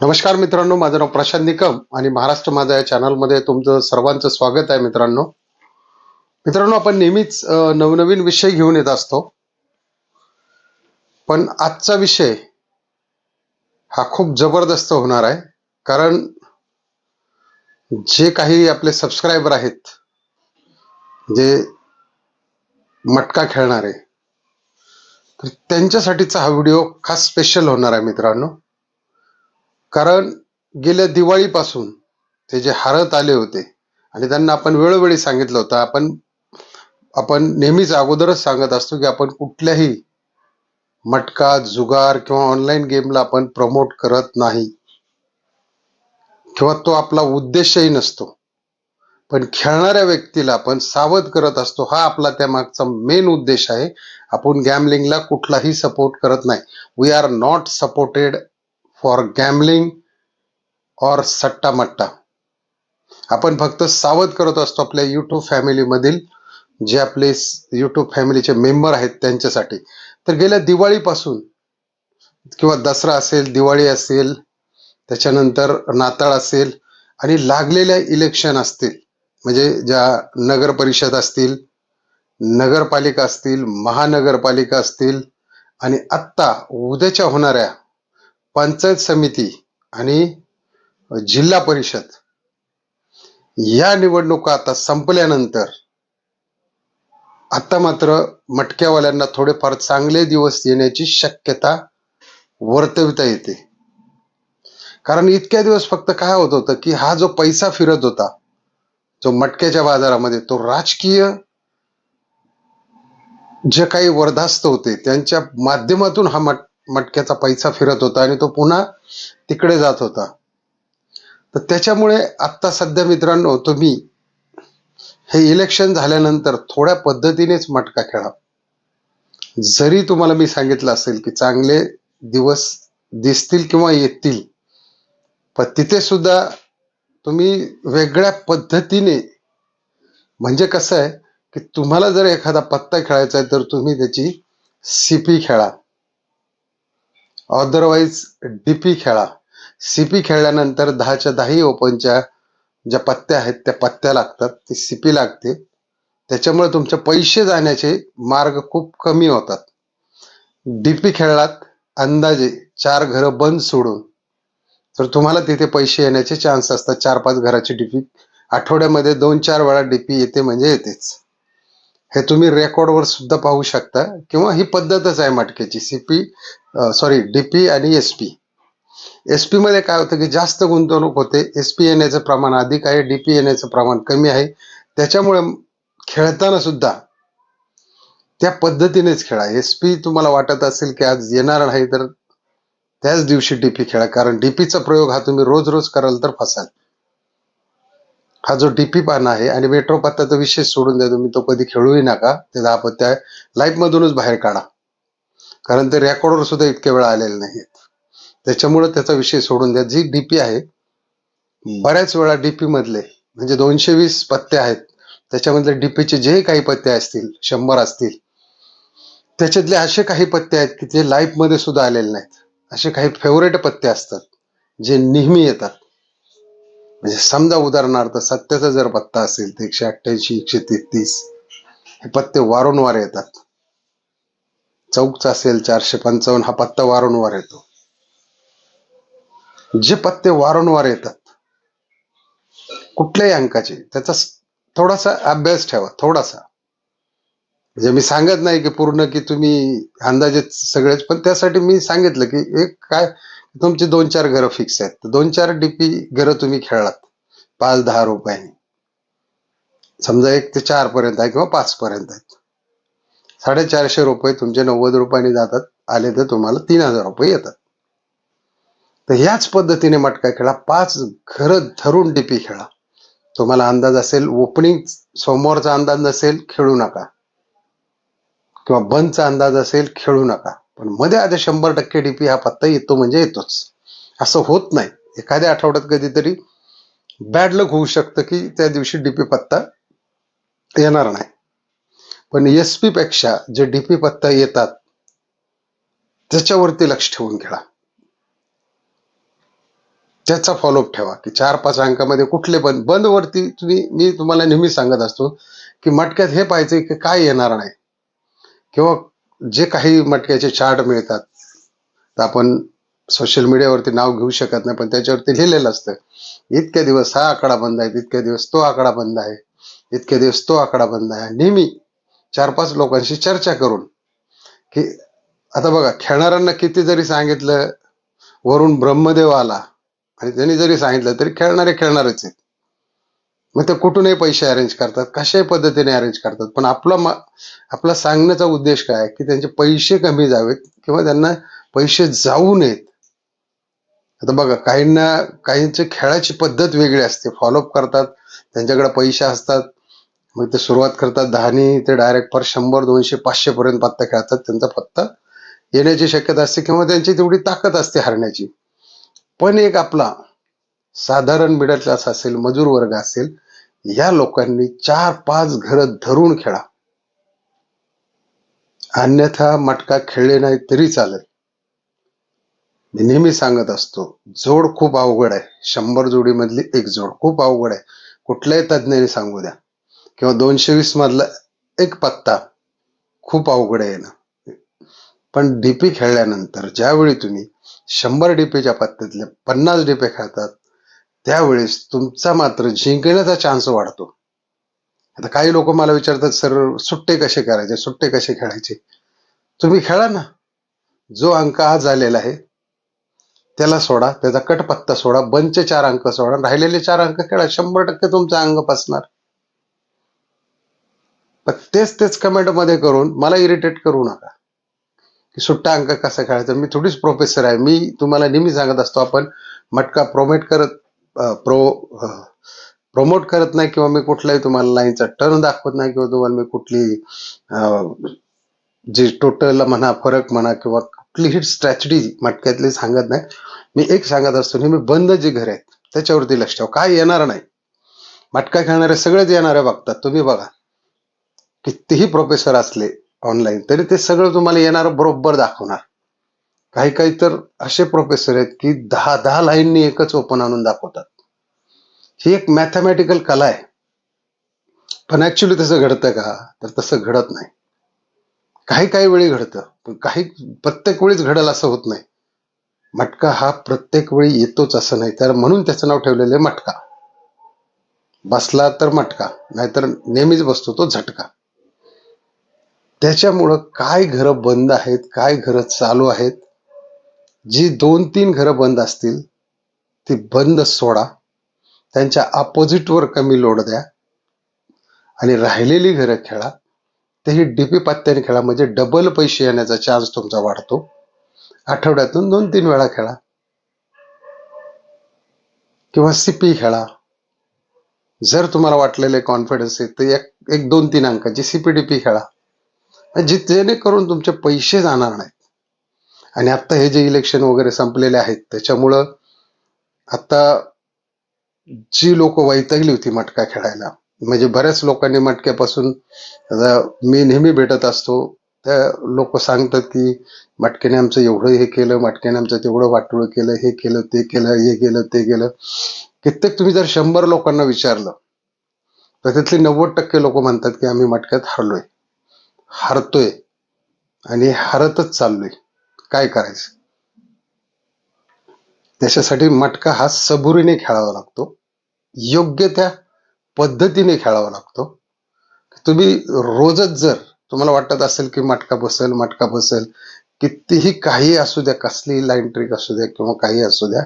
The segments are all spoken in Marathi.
नमस्कार मित्रांनो माझं नाव प्रशांत निकम आणि महाराष्ट्र माझा या चॅनलमध्ये तुमचं सर्वांचं स्वागत आहे मित्रांनो. मित्रांनो आपण नेहमीच नवनवीन विषय घेऊन येत असतो. पण आजचा विषय हा खूप जबरदस्त होणार आहे. कारण जे काही आपले सबस्क्रायबर आहेत जे मटका खेळणारे तर त्यांच्यासाठीचा हा व्हिडिओ खास स्पेशल होणार आहे मित्रांनो. कारण गेल्या दिवाळीपासून ते जे हरत आले होते आणि त्यांना आपण वेळोवेळी सांगितलं होतं आपण आपण नेहमीच अगोदरच सांगत असतो की आपण कुठल्याही मटका जुगार किंवा ऑनलाईन गेमला आपण प्रमोट करत नाही. किंवा तो आपला उद्देशही नसतो. पण खेळणाऱ्या व्यक्तीला आपण सावध करत असतो हा आपला त्या मागचा मेन उद्देश आहे. आपण गॅमलिंगला कुठलाही सपोर्ट करत नाही. We are not supported for gambling और सट्टा मट्टा आपण फक्त सावध करत असतो आपल्या यूट्यूब फॅमिलीमधील जे आपले यूट्यूब फॅमिलीचे मेंबर आहेत त्यांच्यासाठी. तर गेल्या दिवाळीपासून किंवा दसरा असेल दिवाळी असेल त्याच्यानंतर नाताळ असेल आणि लागलेल्या इलेक्शन असतील म्हणजे ज्या नगर परिषद असतील नगरपालिका असतील महानगरपालिका असतील आणि आत्ता उद्याच्या होणाऱ्या पंचायत समिती आणि जिल्हा परिषद या निवडणुका आता संपल्यानंतर आता मात्र मटक्यावाल्यांना थोडेफार चांगले दिवस येण्याची शक्यता वर्तविता येते. कारण इतक्या दिवस फक्त काय होत होतं की हा जो पैसा फिरत होता जो मटक्याच्या बाजारामध्ये तो राजकीय जे काही वर्धास्त होते त्यांच्या माध्यमातून हा मट मटक्याचा पैसा फिरत होता आणि तो पुन्हा तिकडे जात होता. तर त्याच्यामुळे आत्ता सध्या मित्रांनो तुम्ही हे इलेक्शन झाल्यानंतर थोड्या पद्धतीनेच मटका खेळा. जरी तुम्हाला मी सांगितलं असेल की चांगले दिवस दिसतील किंवा येतील पण तिथे सुद्धा तुम्ही वेगळ्या पद्धतीने म्हणजे कसं आहे की तुम्हाला जर एखादा पत्ता खेळायचा आहे तर तुम्ही त्याची सीपी खेळा. अदरवाईज डीपी खेळा. सीपी खेळल्यानंतर दहाच्या दहाही ओपनच्या ज्या पत्त्या आहेत त्या पत्त्या लागतात. ती सीपी लागते त्याच्यामुळे तुमचे पैसे जाण्याचे मार्ग खूप कमी होतात. डीपी खेळलात अंदाजे चार घरं बंद सोडून. तर तुम्हाला तिथे पैसे येण्याचे चान्स असतात. चार पाच घराची डीपी आठवड्यामध्ये दोन चार वेळा डीपी येते म्हणजे येतेच. हे तुम्ही रेकॉर्डवर सुद्धा पाहू शकता. किंवा ही पद्धतच आहे मटक्याची सीपी सॉरी डीपी आणि एसपी एसपी मध्ये काय होतं की जास्त गुंतवणूक होते. एसपी येण्याचं प्रमाण अधिक आहे. डीपी येण्याचं प्रमाण कमी आहे. त्याच्यामुळे खेळताना सुद्धा त्या पद्धतीनेच खेळा. एसपी तुम्हाला वाटत असेल की आज येणार नाही तर त्याच दिवशी डीपी खेळा. कारण डीपीचा प्रयोग हा तुम्ही रोज रोज कराल तर फसाल. हा जो डीपी पान आहे आणि मेट्रो पत्त्याचा विषय सोडून द्या तुम्ही तो कधी खेळूही नका. ते दहा पत्त्या लाईव्ह मधूनच बाहेर काढा. कारण ते रेकॉर्डवर सुद्धा इतके वेळा आलेले नाहीत त्याच्यामुळे त्याचा विषय सोडून द्या. जी डीपी आहे बऱ्याच वेळा डीपी मधले म्हणजे दोनशे वीस पत्ते आहेत. त्याच्यामधले डीपीचे जे काही पत्ते असतील शंभर असतील त्याच्यातले असे काही पत्ते आहेत की जे लाईव्हमध्ये सुद्धा आलेले नाहीत. असे काही फेवरेट पत्ते असतात जे नेहमी येतात. म्हणजे समजा उदाहरणार्थ सत्याचा जर पत्ता असेल तर एकशे अठ्ठ्याऐंशी एकशे तेहतीस हे पत्ते वारंवार येतात. चौकचा असेल चारशे पंचावन्न हा पत्ता वारंवार येतो. जे पत्ते वारंवार येतात कुठल्याही अंकाचे त्याचा थोडासा अभ्यास ठेवा थोडासा. म्हणजे मी सांगत नाही की पूर्ण की तुम्ही अंदाजे सगळेच पण त्यासाठी मी सांगितलं की एक काय तुमची दोन चार घरं फिक्स आहेत. तर दोन चार डीपी घरं तुम्ही खेळलात. पाच दहा रुपयाने. समजा एक ते चार पर्यंत आहे किंवा पाच पर्यंत आहेत. साडेचारशे रुपये तुमचे नव्वद रुपयाने जातात. आले तर तुम्हाला तीन हजार रुपये येतात. तर ह्याच पद्धतीने मटका खेळा. पाच घरं धरून डीपी खेळा. तुम्हाला अंदाज असेल ओपनिंग सोमवारचा अंदाज नसेल खेळू नका. किंवा बंदचा अंदाज असेल खेळू नका. पण मध्ये आधी शंभर टक्के डीपी हा पत्ता येतो म्हणजे येतोच. असं होत नाही. एखाद्या आठवड्यात कधीतरी बॅड लक होऊ शकतं की त्या दिवशी डीपी पत्ता येणार नाही. पण एस पी पेक्षा जे डीपी पत्ता येतात त्याच्यावरती लक्ष ठेवून खेळा. त्याचा फॉलोअप ठेवा की चार पाच अंकामध्ये कुठले बंद बंदवरती तुम्ही मी तुम्हाला नेहमी सांगत असतो की मटक्यात हे पाहिजे की काय येणार नाही. किंवा जे काही मटक्याचे चार्ट मिळतात तर आपण सोशल मीडियावरती नाव घेऊ शकत नाही पण त्याच्यावरती लिहिलेलं असतं. इतक्या दिवस हा आकडा बंद आहे इतक्या दिवस तो आकडा बंद आहे इतक्या दिवस तो आकडा बंद आहे. नेहमी चार पाच लोकांशी चर्चा करून की आता बघा खेळणाऱ्यांना किती जरी सांगितलं वरून ब्रह्मदेव आला आणि त्यांनी जरी सांगितलं तरी खेळणारे खेळणारच आहेत. मग ते कुठूनही पैसे अरेंज करतात कशाही पद्धतीने अरेंज करतात. पण आपला आपला सांगण्याचा उद्देश काय? आहे की त्यांचे पैसे कमी जावेत किंवा त्यांना पैसे जाऊ नयेत. आता बघा काहींना काहींची खेळाची पद्धत वेगळी असते. फॉलोअप करतात त्यांच्याकडे पैसे असतात. मग ते सुरुवात करतात दहानी ते डायरेक्ट पर शंभर दोनशे पाचशे पर्यंत पत्ता खेळतात. त्यांचा पत्ता येण्याची शक्यता असते किंवा त्यांची तेवढी ताकद असते हरण्याची. पण एक आपला साधारण मिडल क्लास असेल मजूर वर्ग असेल या लोकांनी चार पाच घरं धरून खेळा. अन्यथा मटका खेळले नाही तरी चालेल. मी नेहमी सांगत असतो जोड खूप अवघड आहे. शंभर जोडीमधली एक जोड खूप अवघड आहे. कुठल्याही तज्ज्ञाने सांगू द्या. किंवा दोनशे वीस मधला एक पत्ता खूप अवघड आहे ना. पण डीपी खेळल्यानंतर ज्यावेळी तुम्ही शंभर डीपीच्या पत्त्यातले पन्नास डीपे खेळतात त्यावेळेस तुमचा मात्र जिंकण्याचा चान्स वाढतो. आता काही लोक मला विचारतात सर सुट्टे कसे करायचे? सुट्टे कसे खेळायचे? तुम्ही खेळा ना. जो अंक आज आलेला आहे त्याला सोडा. त्याचा कटपत्ता सोडा. बंच चार अंक सोडा. राहिलेले चार अंक खेळा. शंभर टक्के तुमचा अंग पसणार पण तेच तेच कमेंटमध्ये करून मला इरिटेट करू नका. की सुट्टा अंक कसा खेळायचा? मी थोडीच प्रोफेसर आहे. मी तुम्हाला नेहमी सांगत असतो आपण मटका प्रोमेट करत प्रो प्रमोट करत नाही किंवा मी कुठलाही तुम्हाला लाईनचा टर्न दाखवत नाही किंवा तुम्हाला मी कुठली जी टोटल म्हणा फरक म्हणा किंवा कुठलीही स्ट्रॅटेजी मटक्यातली सांगत नाही. मी एक सांगत असतो मी बंद जी घर आहेत त्याच्यावरती लक्ष ठेवा. काय येणार नाही. मटका खेळणारे सगळेच येणारे बघतात. तुम्ही बघा. कितीही प्रोफेसर असले ऑनलाईन तरी ते सगळं तुम्हाला येणार बरोबर दाखवणार. काही काही तर असे प्रोफेसर आहेत की दहा दहा लाईननी एकच ओपन आणून दाखवतात. ही एक मॅथमॅटिकल कला आहे. पण ऍक्च्युली तसं घडतं का? तर तसं घडत नाही. काही काही वेळी घडतं पण काही प्रत्येक वेळीच घडल असं होत नाही. मटका हा प्रत्येक वेळी येतोच असं नाही. तर म्हणून त्याचं नाव ठेवलेलं आहे मटका. बसला तर मटका नाहीतर नेहमीच बसतो तो झटका. त्याच्यामुळं काय घरं बंद आहेत काय घरं चालू आहेत जी दोन तीन घरं बंद असतील ती बंद सोडा. त्यांच्या अपोजिटवर कमी लोड द्या. आणि राहिलेली घरं खेळा. तेही डीपी पत्त्याने खेळा म्हणजे डबल पैसे येण्याचा चान्स तुमचा वाढतो. आठवड्यातून दोन तीन वेळा खेळा. किंवा सीपी खेळा. जर तुम्हाला वाटलेले कॉन्फिडन्स आहे तर एक एक दोन तीन अंकाची सीपीडीपी खेळा. म्हणजे जेणेकरून तुमचे पैसे जाणार नाहीत. आणि आता हे जे इलेक्शन वगैरे संपलेले आहेत त्याच्यामुळं आत्ता जी लोक वैतागली होती मटका खेळायला म्हणजे बऱ्याच लोकांनी मटक्यापासून मी नेहमी भेटत असतो त्या लोक सांगतात की मटक्याने आमचं एवढं हे केलं मटक्याने आमचं तेवढं वाटोळ केलं हे केलं ते केलं हे केलं ते केलं. कित्येक तुम्ही जर शंभर लोकांना विचारलं तर त्यातले नव्वद टक्के लोक म्हणतात की आम्ही मटक्यात हरलोय. हरतोय. आणि हरतच चाललोय. काय करायचं? त्याच्यासाठी मटका हा सबुरीने खेळावा लागतो. योग्य त्या पद्धतीने खेळावा लागतो. तुम्ही रोजच जर तुम्हाला वाटत असेल की मटका बसेल मटका बसेल कितीही काही असू द्या कसलीही लाईन ट्रिक असू द्या किंवा काही असू द्या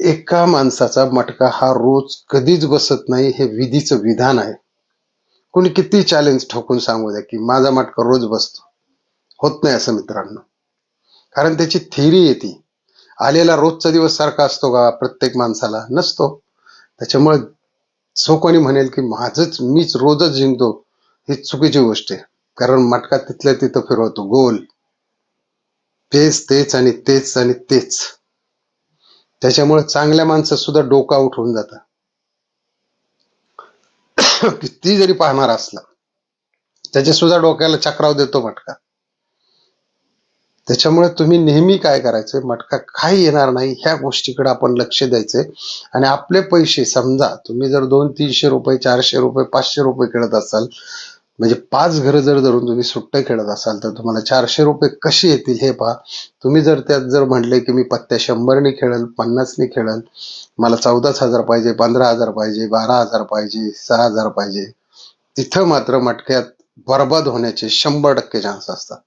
एका माणसाचा मटका हा रोज कधीच बसत नाही हे विधीचं विधान आहे. कोणी किती चॅलेंज ठोकून सांगू द्या की माझा मटका रोज बसतो. होत नाही असं मित्रांनो. कारण त्याची थेरी येते आलेला रोजचा दिवस सारखा असतो का? प्रत्येक माणसाला नसतो. त्याच्यामुळे जो कोणी म्हणेल की माझंच मीच रोजच जिंकतो. ही चुकीची गोष्ट आहे. कारण मटका तिथल्या तिथं फिरवतो. गोल. तेच तेच आणि तेच आणि तेच. त्याच्यामुळे चांगल्या माणसं सुद्धा डोका उठून जात किती जरी पाहणार असला त्याच्या सुद्धा डोक्याला चक्राव देतो मटका. त्याच्यामुळे तुम्ही नेहमी काय करायचंय? मटका काय येणार नाही ह्या गोष्टीकडे आपण लक्ष द्यायचंय. आणि आपले पैसे समजा तुम्ही जर दोन तीनशे रुपये चारशे रुपये पाचशे रुपये खेळत असाल म्हणजे पाच घरं जर धरून तुम्ही सुट्टे खेळत असाल तर तुम्हाला चारशे रुपये कसे येतील हे पहा. तुम्ही जर त्यात जर म्हणले की मी पत्त्या शंभरने खेळल पन्नासने खेळल मला चौदाच हजार पाहिजे पंधरा हजार पाहिजे बारा हजार पाहिजे सहा हजार पाहिजे तिथं मात्र मटक्यात बर्बाद होण्याचे शंभर टक्के चान्स असतात.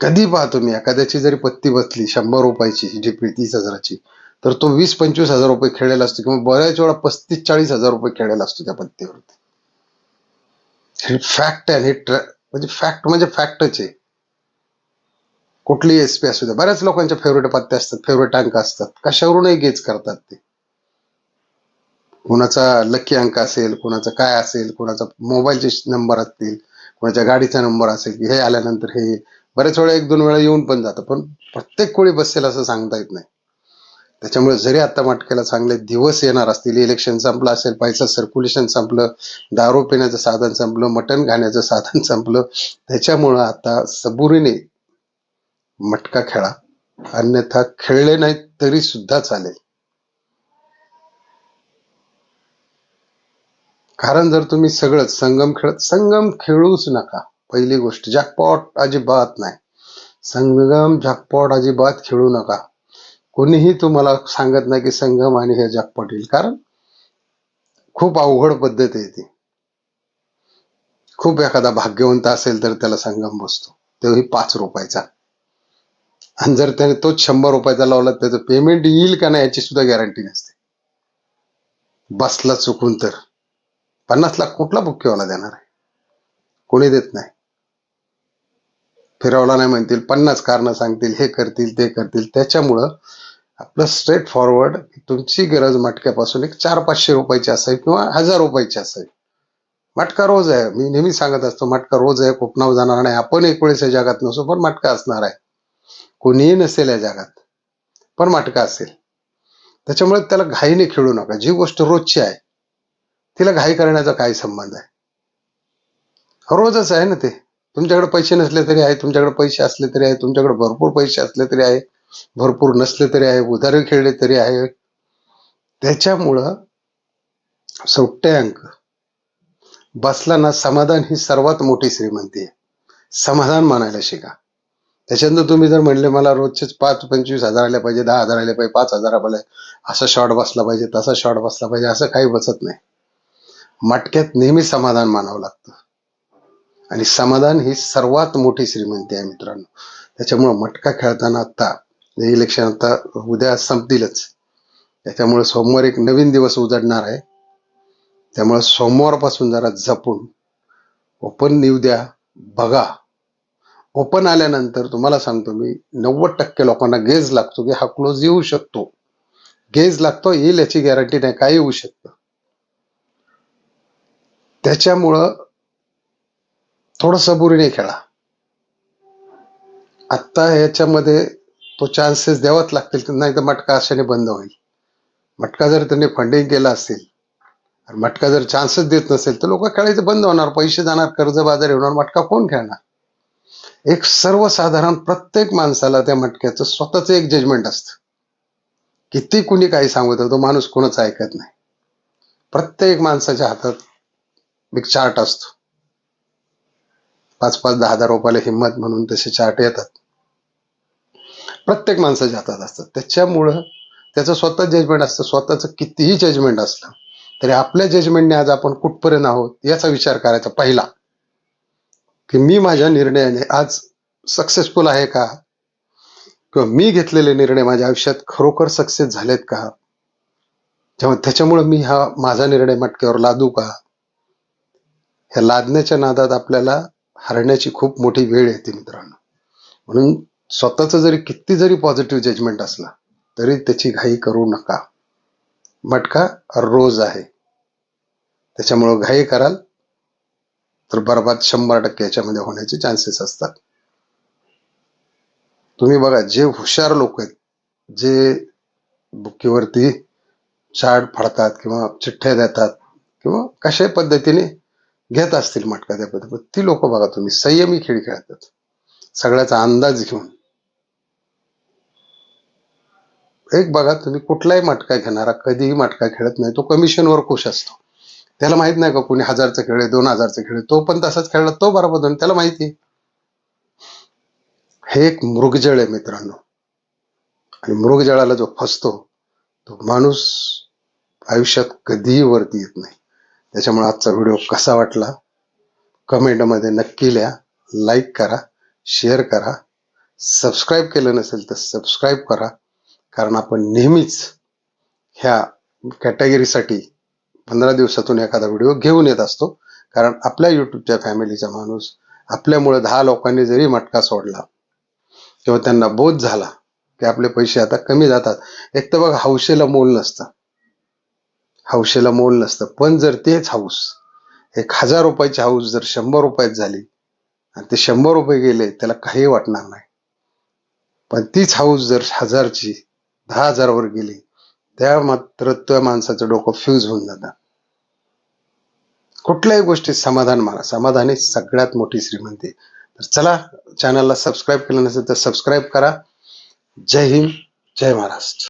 कधी पहा तुम्ही एखाद्याची जरी पत्ती बसली शंभर रुपयाची जी तीस हजाराची तर तो वीस पंचवीस हजार रुपये खेळलेला असतो किंवा बऱ्याच वेळा पस्तीस चाळीस हजार रुपये खेळलेला असतो त्या पत्तीवरती. हे फॅक्ट आहे हे म्हणजे फॅक्ट म्हणजे फॅक्टच आहे. कुठली एस पी असू द्या बऱ्याच लोकांच्या फेवरेट पत्त्या असतात फेवरेट अंक असतात. कशावरूनही गेज करतात ते. कुणाचा लकी अंक असेल कुणाचा काय असेल कुणाचा मोबाईलचे नंबर असतील कुणाच्या गाडीचा नंबर असेल की हे आल्यानंतर हे बऱ्याच वेळा एक दोन वेळा येऊन पण जातं पण प्रत्येक कोळी बसेल असं सांगता येत नाही. त्याच्यामुळे जरी आता मटक्याला चांगले दिवस येणार असतील इलेक्शन संपलं असेल पैसा सर्क्युलेशन संपलं दारू पिण्याचं साधन संपलं मटण खाण्याचं साधन संपलं त्याच्यामुळं आता सबुरीने मटका खेळा. अन्यथा खेळले नाहीत तरी सुद्धा चालेल. कारण जर तुम्ही सगळंच संगम खेळत संगम खेळूच नका. पहिली गोष्ट जॅकपॉट अजिबात नाही. संगम जॅकपॉट अजिबात खेळू नका. कोणीही तुम्हाला सांगत नाही की संगम आणि हे जॅकपॉट येईल. कारण खूप अवघड पद्धत आहे ती. खूप एखादा भाग्यवंत असेल तर त्याला संगम बसतो. तोही पाच रुपयाचा. आणि जर त्याने तोच शंभर रुपयाचा लावला त्याचं पेमेंट येईल का नाही याची सुद्धा गॅरंटी नसते. बसला चुकून तर. पन्नास लाख कुठला बुक्केवाला देणार आहे? कोणी देत नाही. फिरवला नाही म्हणतील पन्नास कारणं सांगतील हे करतील ते करतील. त्याच्यामुळं आपलं स्ट्रेट फॉरवर्ड तुमची गरज मटक्यापासून एक चार पाचशे रुपयाची असावी किंवा हजार रुपयाची असावी. मटका रोज आहे. मी नेहमी सांगत असतो मटका रोज आहे कोपनाव जाणार नाही. आपण एक वेळेस या जगात नसू पण मटका असणार आहे. कोणीही नसेल या जगात पण मटका असेल. त्याच्यामुळे त्याला घाईने खेळू नका. जी गोष्ट रोजची आहे तिला घाई करण्याचा काय संबंध आहे रोजच आहे ना ते. तुमच्याकडे पैसे नसले तरी आहे तुमच्याकडे पैसे असले तरी आहे तुमच्याकडे भरपूर पैसे असले तरी आहे भरपूर नसले तरी आहे उधारी खेळले तरी आहे. त्याच्यामुळं सौट्टे अंक. बसला ना समाधान ही सर्वात मोठी श्रीमंती आहे. समाधान मानायला शिका. त्याच्यानंतर तुम्ही जर म्हणले मला रोजचेच पाच पंचवीस हजार आले पाहिजे दहा हजार आले पाहिजे पाच हजार आले असा शॉर्ट बसला पाहिजे तसा शॉर्ट बसला पाहिजे असं काही बसत नाही. मटक्यात नेहमी समाधान मानावं लागतं. आणि समाधान ही सर्वात मोठी श्रीमंती आहे मित्रांनो. त्याच्यामुळं मटका खेळताना आता इलेक्शन आता उद्या संपतीलच. त्याच्यामुळे सोमवार एक नवीन दिवस उजडणार आहे. त्यामुळे सोमवारपासून जरा जपून ओपन न्यू द्या बघा. ओपन आल्यानंतर तुम्हाला सांगतो मी नव्वद टक्के लोकांना गेज लागतो की हा क्लोज येऊ शकतो. गेज लागतो येईल याची गॅरंटी नाही काय येऊ शकतं. त्याच्यामुळं थोडं सबुरीने खेळा. आत्ता याच्यामध्ये तो चान्सेस द्यावाच लागतील नाही तर मटका अशाने बंद होईल. मटका जर त्यांनी फंडिंग केला असेल मटका जर चान्सेस देत नसेल तर लोक खेळायचं बंद होणार पैसे जाणार कर्ज बाजार होणार मटका कोण खेळणार? एक सर्वसाधारण प्रत्येक माणसाला त्या मटक्याचं स्वतःच एक जजमेंट असतं. किती कुणी काही सांगत तो माणूस कोणाचं ऐकत नाही. प्रत्येक माणसाच्या हातात एक चार्ट असतो. पाच पाच दहा हजार रुपयाला हिंमत म्हणून तसे चार्ट येतात. प्रत्येक माणसाच्या हातात असतात. त्याच्यामुळं त्याचं स्वतः जजमेंट असतं. स्वतःचं कितीही जजमेंट असलं तरी आपल्या जजमेंटने आज आपण कुठपर्यंत आहोत याचा विचार करायचा पहिला. की मी माझ्या निर्णयाने आज सक्सेसफुल आहे का? किंवा मी घेतलेले निर्णय माझ्या आयुष्यात खरोखर सक्सेस झालेत का? तेव्हा त्याच्यामुळे मी हा माझा निर्णय मटक्यावर लादू का? ह्या लादण्याच्या नादात आपल्याला हरण्याची खूप मोठी वेळ येते मित्रांनो. म्हणून स्वतःच जरी किती जरी पॉझिटिव्ह जजमेंट असला तरी त्याची घाई करू नका. मटका रोज आहे. त्याच्यामुळं घाई कराल तर बरबाद शंभर टक्के याच्यामध्ये होण्याचे चान्सेस असतात. तुम्ही बघा जे हुशार लोक आहेत जे बुकीवरती चार्ट फाडतात किंवा चिठ्ठ्या देतात किंवा कशा पद्धतीने घेत असतील मटका त्या पद्धती ती लोक बघा तुम्ही संयमी खेळ खेळतात. सगळ्याचा अंदाज घेऊन. एक बघा तुम्ही कुठलाही मटका घेणारा कधीही मटका खेळत नाही तो कमिशनवर खुश असतो. त्याला माहीत नाही का कोणी हजारचा खेळ आहे दोन हजारचा खेळ आहे तो पण तसाच खेळला तो बरोबर आणि त्याला माहिती हे एक मृगजळ आहे मित्रांनो. आणि मृगजळाला जो फसतो तो माणूस आयुष्यात कधीही वरती येत नाही. त्याच्यामुळे आजचा व्हिडिओ कसा वाटला? कमेंटमध्ये नक्की लिहा लाईक करा शेअर करा. सबस्क्राईब केलं नसेल तर सबस्क्राईब करा. कारण आपण नेहमीच ह्या कॅटेगरीसाठी पंधरा दिवसातून एखादा व्हिडिओ घेऊन येत असतो. कारण आपल्या युट्यूबच्या फॅमिलीचा माणूस आपल्यामुळे दहा लोकांनी जरी मटका सोडला किंवा त्यांना बोध झाला की आपले पैसे आता कमी जातात. एक तर बघ हौशेला मोल नसतं. हौशेला मोल नसतं. पण जर तेच हाऊस एक हजार रुपयाची हाऊस जर शंभर रुपयात झाली आणि ते शंभर रुपये गेले त्याला काही वाटणार नाही. पण तीच हाऊस जर हजारची दहा हजारावर गेली त्या मात्र त्या माणसाचं डोकं फ्यूज होऊन जातं. कुठल्याही गोष्टीत समाधान माना समाधान ही सगळ्यात मोठी श्रीमंती तर चला चॅनलला सबस्क्राईब केलं नसेल तर सबस्क्राईब करा. जय हिंद जय महाराष्ट्र.